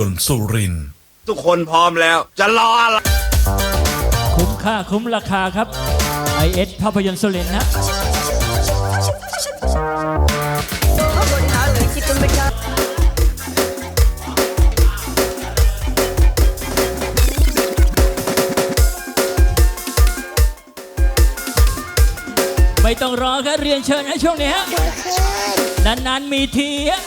ยนต์สุรินทร์ทุกคนพร้อมแล้ว จะรออะไร คุ้มค่าคุ้มราคาครับ IS ภาพยนตร์สุรินทร์นะ เขาบริหารเลยคิดกันไม่ได้ไม่ต้องรอครับเรียนเชิญให้ช่วงนี้ฮะนานๆมีทีฮะ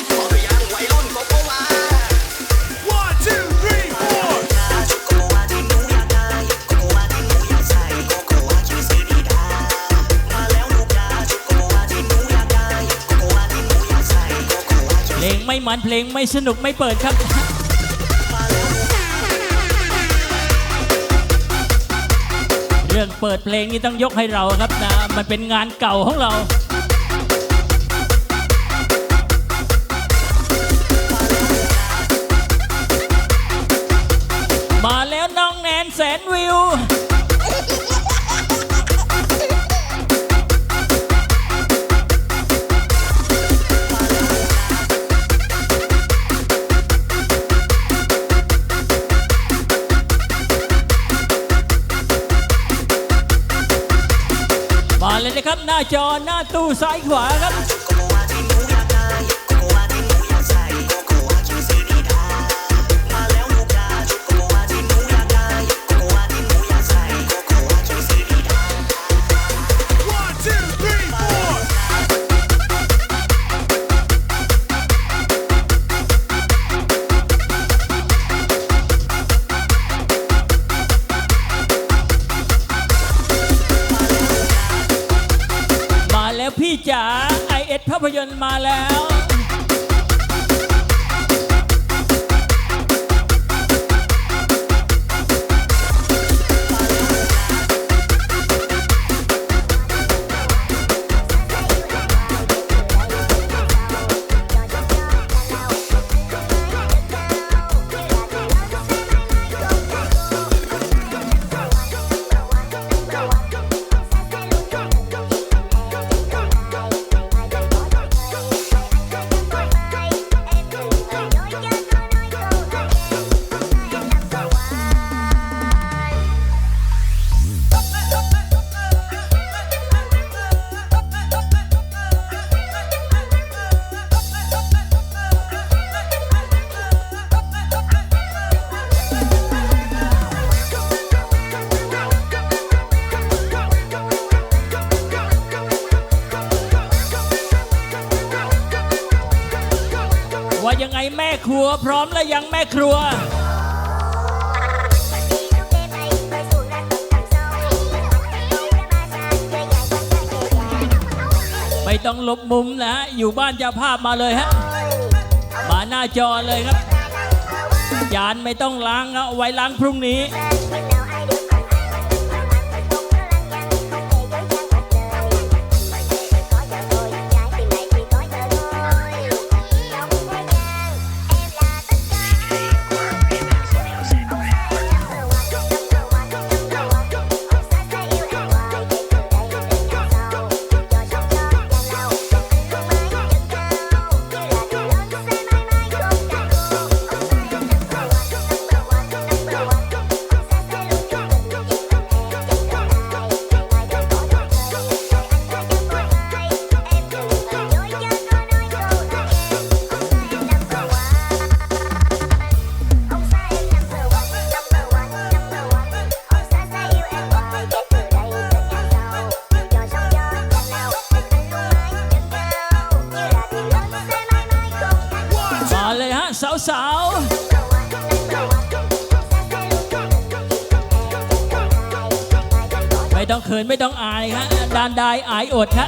ไม่มันเพลงไม่สนุกไม่เปิดครับ เรื่องเปิดเพลงนี่ต้องยกให้เราครับนะ มันเป็นงานเก่าของเรามาแล้วน้องแนนแสนวิว จอหน้าตู้ซ้ายขวาครับ ต้องหลบมุมนะฮะอยู่บ้านจะภาพมาเลยฮะมาหน้าจอเลยครับจานไม่ต้องล้างนะเอาไว้ล้างพรุ่งนี้ ต้ององอายฮะดานดายอายอดฮะ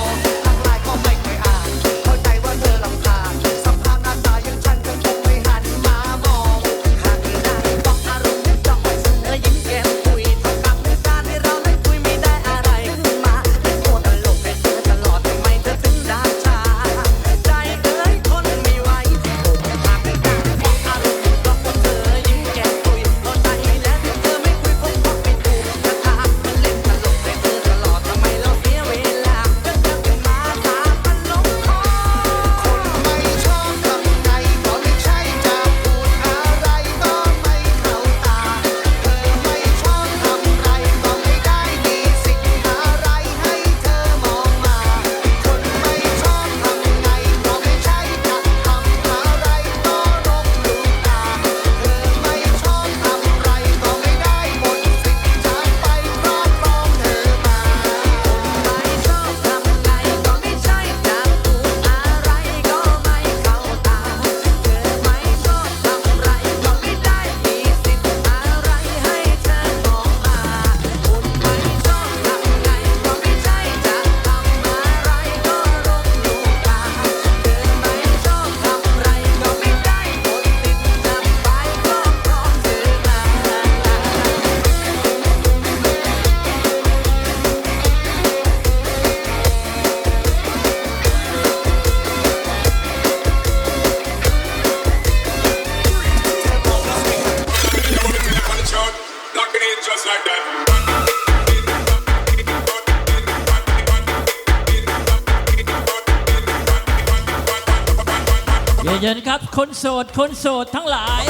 เย็นๆครับ คนโสด คนโสดทั้งหลาย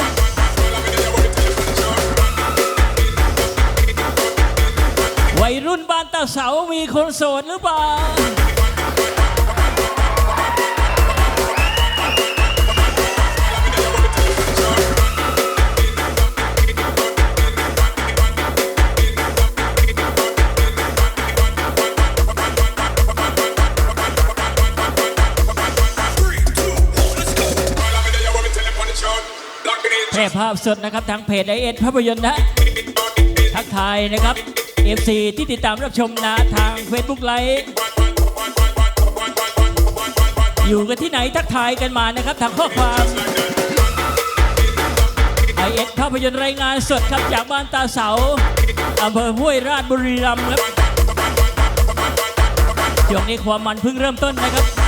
วัยรุ่นบ้านตาเสา มีคนโสดหรือเปล่า ร่ภาพสดนะครับทางเพจไอเอ็สภาพยนตร์นะทักทายนะครับเอฟซีที่ติดตามรับชมนะทาง Facebook ไลฟ์อยู่กันที่ไหนทักทายกันมานะครับทางข้อความไอเอ็สภาพยนตร์รายงานสดครับจากบ้านตาเสาอำเภอห้วยราชบุรีรัมย์ครับช่วงนี้ความมันเพิ่งเริ่มต้นนะครับ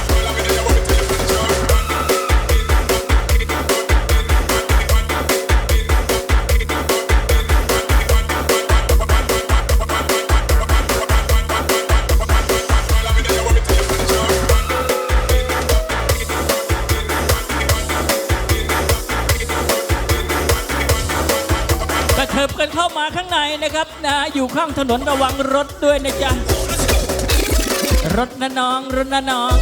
เข้ามาข้างในนะครับนะอยู่ข้างถนนระวังรถด้วยนะจ๊ะรถนะน้องรถนะน้อง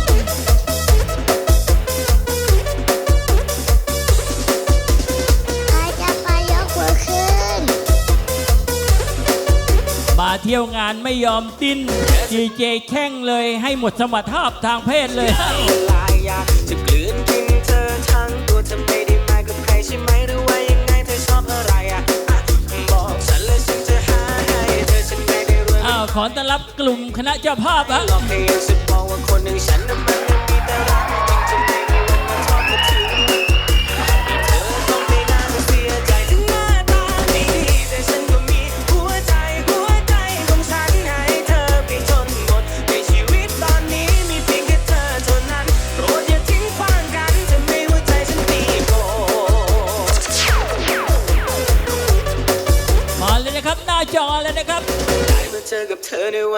มาเที่ยวงานไม่ยอมติ้นดีเจแข่งเลยให้หมดสมรรถภาพทางเพศเลย ขอต้อนรับกลุ่มคณะเจ้าภาพฮะ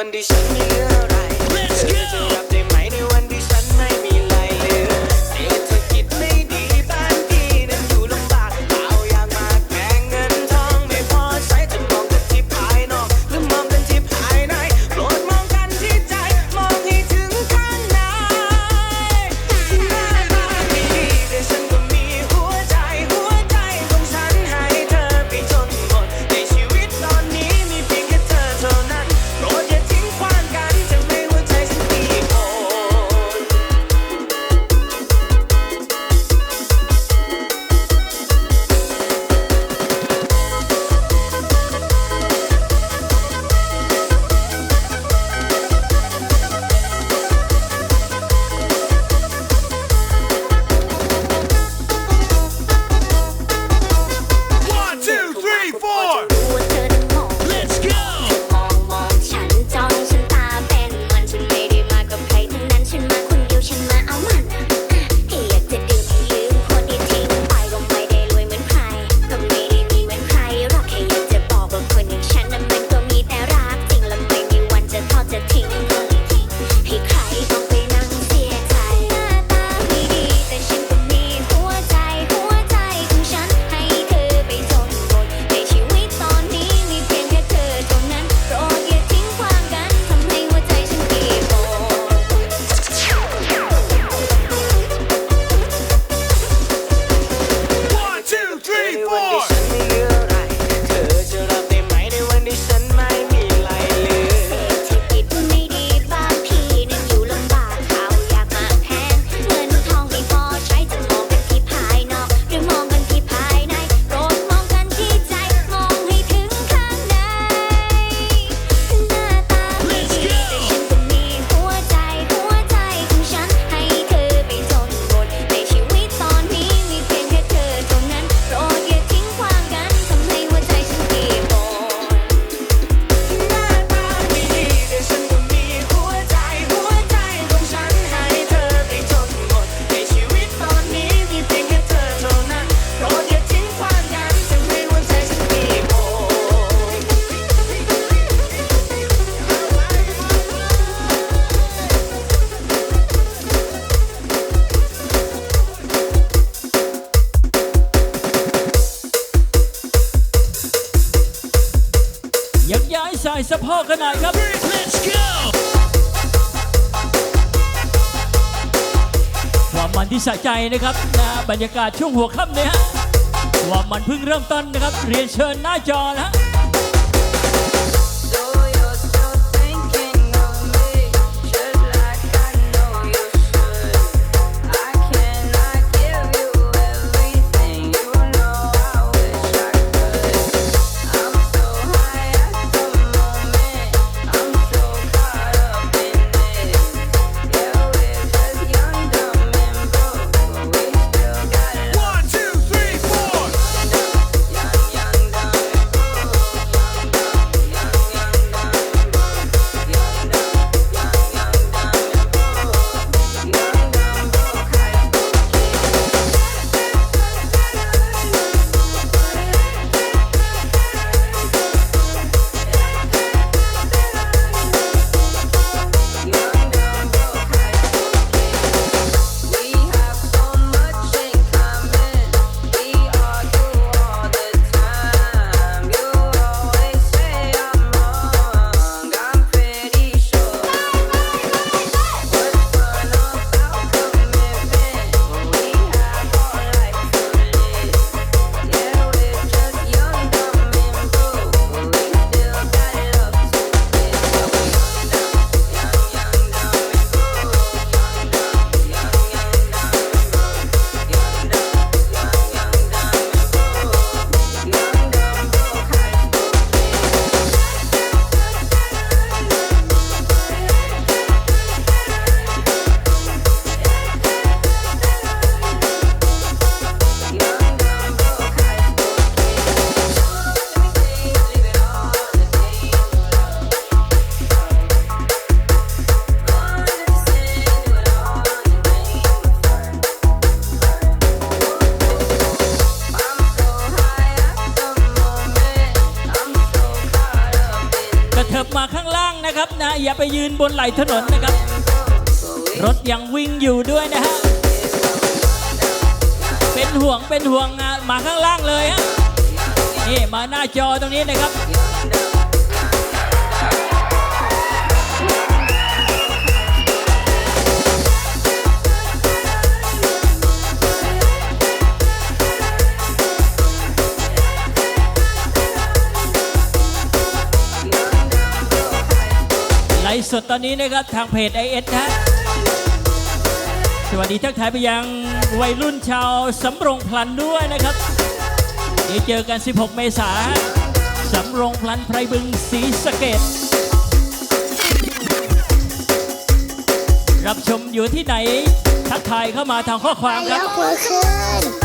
Monday ที่สะใจนะครับนะบรรยากาศช่วงหัวค่ำเนี่ยฮะความมันเพิ่งเริ่มต้นนะครับ เรียนเชิญหน้าจอนะ บนไหลถนนนะครับ รถยังวิ่งอยู่ด้วยนะฮะ เป็นห่วงเป็นห่วงอะมาข้างล่างเลยฮะนี่มาหน้าจอตรงนี้นะครับ สดตอนนี้นะครับทางเพจ i อนะฮะสวัสดีทักทายไปยังวัยรุ่นชาวสำโรงพลันด้วยนะครับเดี๋ยวเจอกัน 16 เมษายนสำโรงพลันไพรบึงศรีสะเกดรับชมอยู่ที่ไหน ทักทายเข้ามาทางข้อความครับ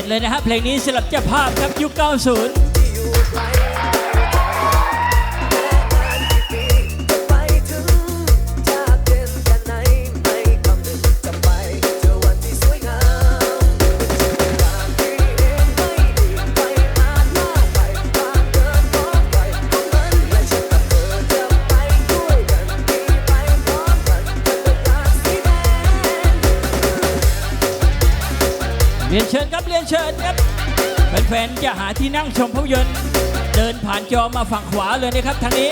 ดเลยนะครับเพลงนี้สำหรับเจ้าภาพครับยุค 90 แฟนจะหาที่นั่งชมภาพยนตร์ เดินผ่านจอมาฝั่งขวาเลยนะครับทางนี้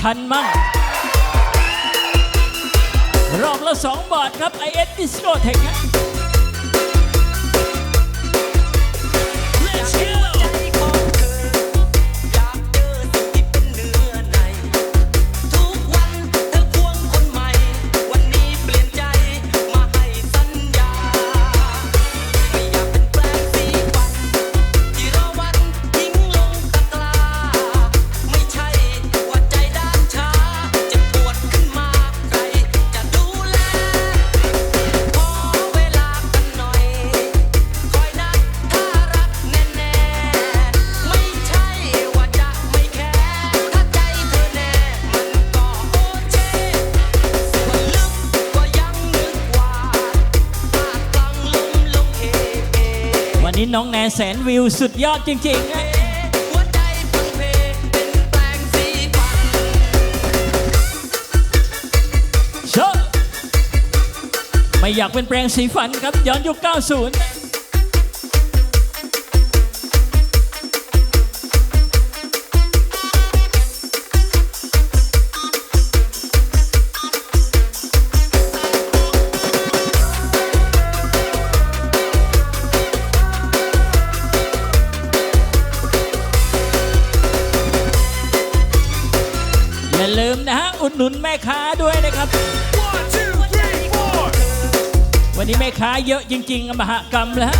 ทันมั่ง รอบละสองบาทครับ IS Disco Tech ครั แสนวิวสุดยอดจริงๆนะไม่อยากเป็นแปลงสีฟันครับ ย้อนยุค 90 หนุนแม่ค้าด้วยนะครับ One, two, three, วันนี้แม่ค้าเยอะจริง ๆ มหกรรมแล้ว